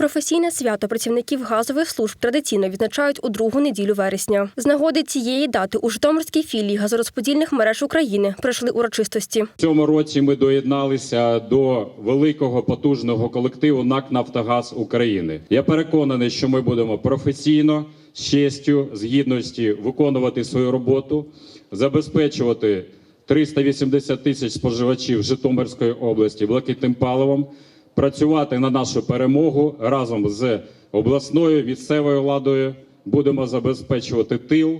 Професійне свято працівників газових служб традиційно відзначають у другу неділю вересня. З нагоди цієї дати у Житомирській філії газорозподільних мереж України пройшли урочистості. В цьому році ми доєдналися до великого потужного колективу НАК Нафтогаз України. Я переконаний, що ми будемо професійно, з честю, з гідності виконувати свою роботу, забезпечувати 380 тисяч споживачів Житомирської області блакитним паливом, працювати на нашу перемогу разом з обласною місцевою владою. Будемо забезпечувати тил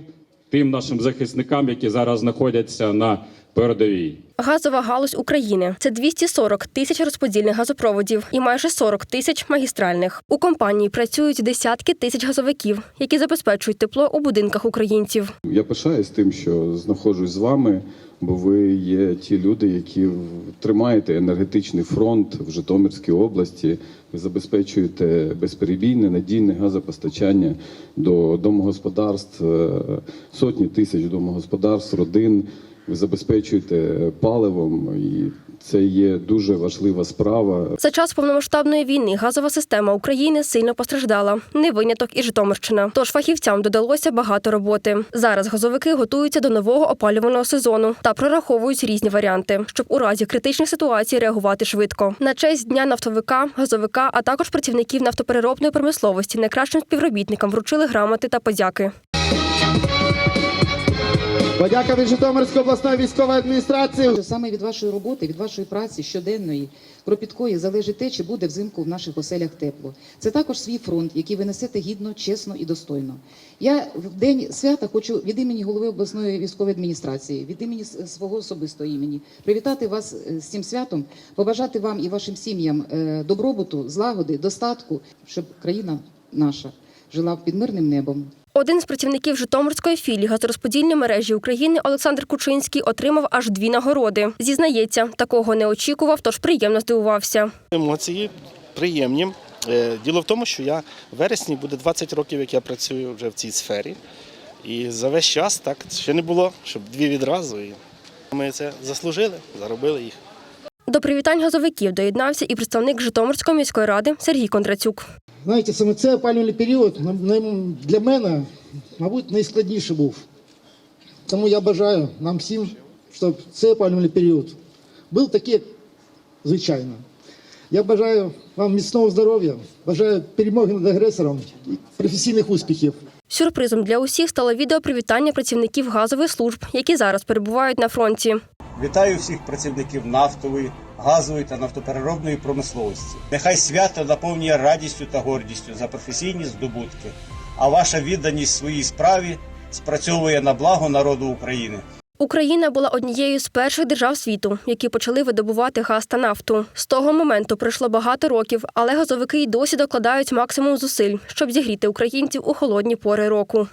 тим нашим захисникам, які зараз знаходяться на передовій. Газова галузь України це 240 тисяч розподільних газопроводів і майже 40 тисяч магістральних. У компанії працюють десятки тисяч газовиків, які забезпечують тепло у будинках українців. Я пишаюсь тим, що знаходжусь з вами, бо ви є ті люди, які тримаєте енергетичний фронт в Житомирській області. Ви забезпечуєте безперебійне надійне газопостачання до домогосподарств, е, сотні тисяч домогосподарств, родин. Ви забезпечуєте паливом, і це є дуже важлива справа. За час повномасштабної війни газова система України сильно постраждала. Не виняток і Житомирщина. Тож фахівцям додалося багато роботи. Зараз газовики готуються до нового опалювального сезону та прораховують різні варіанти, щоб у разі критичних ситуацій реагувати швидко. На честь дня нафтовика, газовика, а також працівників нафтопереробної промисловості найкращим співробітникам вручили грамоти та подяки. Подяка від Житомирської обласної військової адміністрації. Саме від вашої роботи, від вашої праці щоденної, кропіткої залежить те, чи буде взимку в наших оселях тепло. Це також свій фронт, який ви несете гідно, чесно і достойно. Я в день свята хочу від імені голови обласної військової адміністрації, від імені свого особистого імені привітати вас е, з цим святом, побажати вам і вашим сім'ям е, добробуту, злагоди, достатку, щоб країна наша жила під мирним небом. Один з працівників Житомирської філії газорозподільної мережі України Олександр Кучинський отримав аж дві нагороди. Зізнається, такого не очікував, тож приємно здивувався. Емоції приємні. Е, Діло в тому, що я в вересні буде 20 років, як я працюю вже в цій сфері. І за весь час так ще не було, щоб дві відразу. Ми це заслужили, заробили їх. До привітань газовиків доєднався і представник Житомирської міської ради Сергій Кондратюк. Знаєте, саме цей опалювальний період для мене, мабуть, найскладніший був. Тому я бажаю нам всім, щоб цей опалювальний період був такий, як звичайно. Я бажаю вам міцного здоров'я, бажаю перемоги над агресором і професійних успіхів. Сюрпризом для усіх стало відео привітання працівників газових служб, які зараз перебувають на фронті. Вітаю всіх працівників нафтової, газової та нафтопереробної промисловості. Нехай свято наповнює радістю та гордістю за професійні здобутки, а ваша відданість своїй справі спрацьовує на благо народу України. Україна була однією з перших держав світу, які почали видобувати газ та нафту. З того моменту пройшло багато років, але газовики й досі докладають максимум зусиль, щоб зігріти українців у холодні пори року.